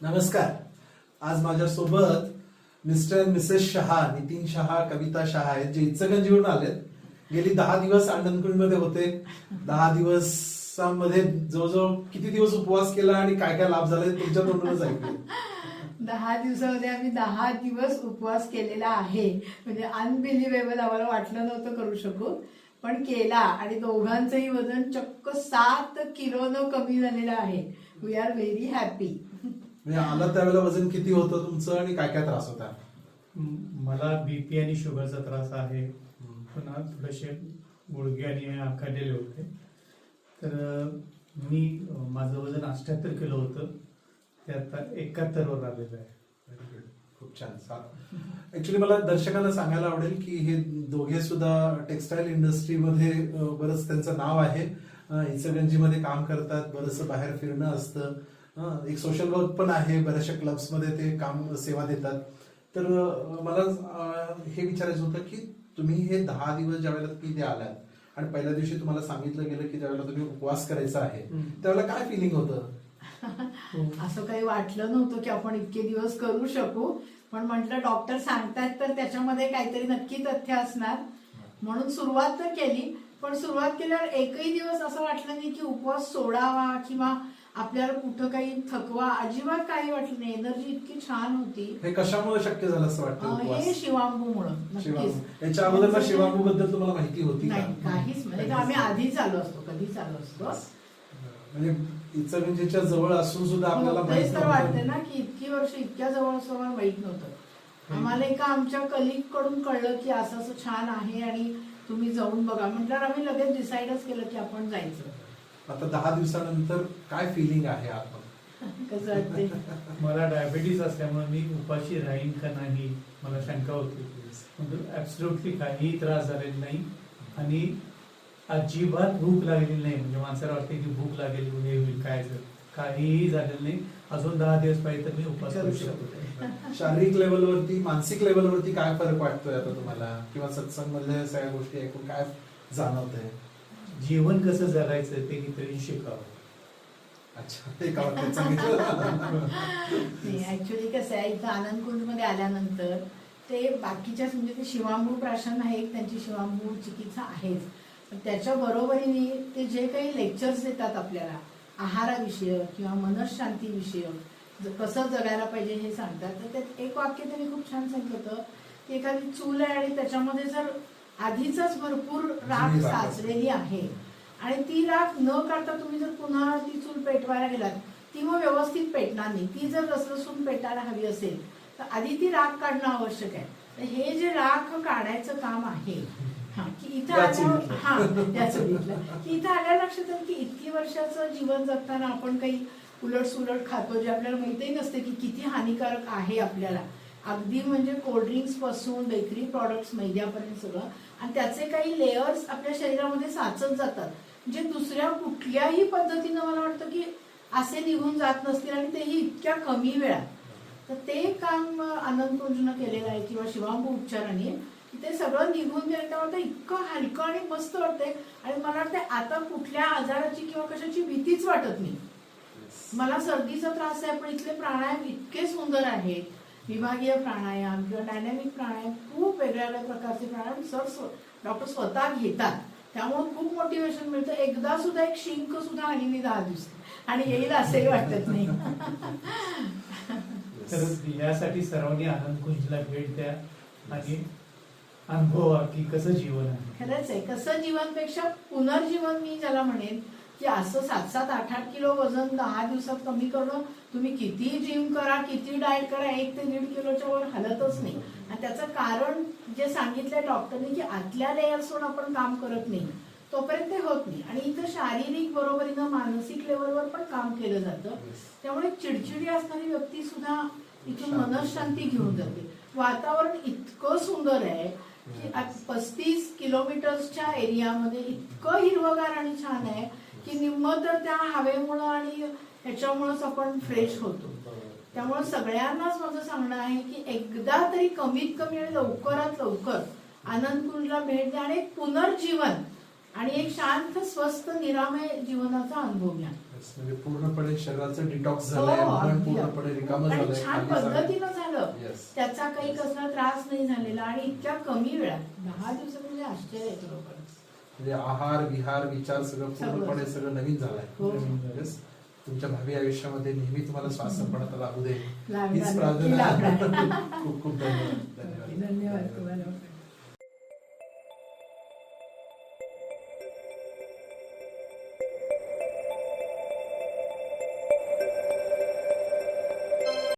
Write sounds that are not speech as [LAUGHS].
नमस्कार. आज माझ्यासोबत मिस्टर मिसेस शहा नितीन शहा कविता शहा आहेत जे इचलकरंजीवरून आलेत. गेली दहा दिवस आनंदकुंजमध्ये होते. दहा दिवसांमध्ये जवळजवळ किती दिवस उपवास केला आणि काय काय लाभ झाले तुमच्या तोंडूनच ऐकले दहा दिवसामध्ये आम्ही दहा दिवस उपवास केलेला आहे. म्हणजे अनबिलिव्हेबल आम्हाला वाटलं नव्हतं करू शकू पण केला. आणि दोघांचंही वजन चक्क सात किलोनं कमी झालेलं आहे. वी आर व्हेरी हॅपी म्हणजे आला त्यावेळेला वजन किती होतं तुमचं आणि काय काय त्रास होता? मला बीपी आणि शुगरचा त्रास आहे. पुन्हा थोडेसे गुडघे आणि आखडलेले होते. तर मी माझं वजन अठ्याहत्तर किलो होतं. ते आता एकाहत्तर वर आलेलं आहे. खूप छान. ऍक्च्युली मला दर्शकांना सांगायला आवडेल की हे दोघे सुद्धा टेक्सटाईल इंडस्ट्रीमध्ये बरंच त्यांचं नाव आहे. अं, इचलकरंजीमध्ये काम करतात बरंचसं बाहेर फिरणं असतं. एक सोशल वर्क पण आहे बऱ्याचशा क्लब्समध्ये ते काम सेवा देतात. तर मला हे विचारायचं होतं की तुम्ही हे दहा दिवस ज्या वेळेला तिथे आलात आणि पहिल्या दिवशी तुम्हाला सांगितलं गेलं की ज्यावेळेला तुम्ही उपवास करायचा आहे. त्यावेळेला काय फिलिंग होतं? [LAUGHS] असं काही वाटलं नव्हतं की आपण इतके दिवस करू शकू. पण म्हटलं डॉक्टर सांगतायत तर त्याच्यामध्ये काहीतरी नक्की तथ्य असणार. म्हणून सुरुवात तर केली. पण सुरुवात केल्यावर एकही दिवस असं वाटलं नाही की उपवास सोडावा किंवा आपल्याला कुठं काही थकवा अजिबात काही वाटलं नाही. एनर्जी इतकी छान होती. हे कशामुळे शक्य झालं असं वाटतं अं, हे शिवांबूमुळं शिवांबू. याच्या अगोदर शिवांबू बद्दल तुम्हाला माहिती होती नाही काहीच म्हणजे आम्ही आधी चालू असतो कधी चालू असतो. म्हणजे इचलकरंजीच्या जवळ असून सुद्धा आपल्याला हो, माहीत तेच तर. वाटते ना की इतकी वर्ष इतक्या जवळ असं मला माहीत नव्हतं. आम्हाला एका आमच्या कलिगकडून कळलं की असं असं छान आहे आणि तुम्ही जाऊन बघा. म्हटल्यावर आम्ही लगेच डिसाईडच केलं की आपण जायचं. आता दहा दिवसानंतर काय फिलिंग आहे आपण कसं वाटते मला डायबिटीस असल्यामुळे मी उपाशी राहीन का नाही मला शंका होती. ऍब्सोल्युटली काहीही त्रास झालेला नाही आणि अजिबात भूक लागलेली नाही. म्हणजे माणसाला वाटते की भूक लागेल हे होईल काय झालं काहीही झालेलं नाही. अजून दहा दिवस पाहिजे तर मी उपास करू शकतो. शारीरिक लेवलवरती मानसिक लेवलवरती काय फरक वाटतोय आता तुम्हाला? किंवा सत्संग मधल्या सगळ्या गोष्टी ऐकून काय जाणवतंय? जीवन कसं जगायचं ते किती शिकावं. अच्छा ते का वाक्यात सांगितलं. नाही ऍक्च्युली कसं आहे इथं आनंदमध्ये आल्यानंतर ते बाकीच्या म्हणजे ते शिवांबू प्राशन आहे एक त्यांची शिवांबू चिकित्सा आहेच. पण त्याच्या बरोबरीने ते जे काही लेक्चर्स देतात आपल्याला आहाराविषयक किंवा मनशांतीविषयक कसं जगायला पाहिजे हे सांगतात. तर त्यात एक वाक्य त्यांनी खूप छान सांगितलं होतं की एखादी चूल आहे आणि त्याच्यामध्ये जर आधीच भरपूर राख. साचलेली आहे. आणि ती राख न काढता तुम्ही जर पुन्हा ती चूल पेटवायला गेलात ती मग व्यवस्थित पेटणार नाही. ती जर रसरसून पेटायला हवी असेल तर आधी ती राख काढणं आवश्यक आहे. तर हे जे राख काढायचं काम आहे हा की इथं आल्यावर. हा की इथं आल्या लक्षात आलं की इतकी वर्षाचं जीवन जगताना आपण काही उलट सुलट खातो जे आपल्याला माहितीही नसते की किती हानिकारक आहे आपल्याला. अगदी म्हणजे कोल्ड्रिंक्सपासून बेकरी प्रॉडक्ट्स मैद्यापर्यंत सगळं. आणि त्याचे काही लेयर्स आपल्या शरीरामध्ये साचत जातात. जे दुसऱ्या कुठल्याही पद्धतीनं मला वाटतं की असे निघून जात नसतील आणि तेही इतक्या कमी वेळात. तर ते काम आनंद कुंजनं केलेलं आहे किंवा शिवांबू उपचाराने ते सगळं निघून गेलं तेव्हा इतकं हलकं आणि मस्त वाटतंय. आणि मला वाटतं आता कुठल्या आजाराची किंवा कशाची भीतीच वाटत नाही. मला सर्दीचा त्रास आहे पण इथले प्राणायाम इतके सुंदर आहेत. विभागीय प्राणायाम किंवा डायनॅमिक प्राणायाम खूप वेगळ्या वेगळ्या प्रकारचे प्राणायाम सर डॉक्टर स्वतः घेतात. त्यामुळे खूप मोटिवेशन मिळतं. एकदा सुद्धा एक शिंक सुद्धा आली नाही दहा दिवसात आणि येईल असंही वाटत नाही. तर यासाठी सर्वांनी आनंद कुंजला भेट द्या आणि अनुभवा की कसं जीवन आहे. खरंच आहे. कसं जीवनपेक्षा पुनर्जीवन मी ज्याला म्हणेन की असं सात सात आठ आठ किलो वजन दहा दिवसात कमी करणं तुम्ही किती जिम करा किती डाएट करा एक ते दीड किलोच्या वर हलतच नाही. आणि त्याचं कारण जे सांगितलंय डॉक्टरने की आतल्या लेयर्सवर आपण काम करत नाही. तोपर्यंत ते होत नाही. आणि इथं शारीरिक बरोबरीनं मानसिक लेवलवर पण काम केलं जातं. त्यामुळे चिडचिडी असणारी व्यक्ती सुद्धा इथून शांत. मनशांती घेऊन जाते. वातावरण इतकं सुंदर आहे की पस्तीस किलोमीटर्सच्या एरियामध्ये इतकं हिरवगार आणि छान आहे. की निम्म तर त्या हवेमुळं आणि ह्याच्यामुळंच आपण फ्रेश होतो त्यामुळे सगळ्यांनाच माझं सांगणं आहे की एकदा तरी कमीत कमी आणि लवकरात लवकर आनंद कुंजला भेट द्या आणि एक पुनर्जीवन आणि एक शांत स्वस्थ निरामय जीवनाचा अनुभव घ्या म्हणजे पूर्णपणे शरीराचं डिटॉक्स हो, अगदी. पूर्णपणे रिकामं झालंय छान. पद्धतीनं झालं. त्याचा काही कसला त्रास नाही झालेला आणि इतक्या कमी वेळात दहा दिवसात म्हणजे आश्चर्य लोकांना म्हणजे आहार विहार विचार सगळं. पूर्णपणे सगळं नवीन झालंय हो. Yes. तुमच्या भावी आयुष्यामध्ये नेहमी तुम्हाला श्वास पडता लागू दे हीच प्रार्थना. [LAUGHS] खूप खूप धन्यवाद धन्यवाद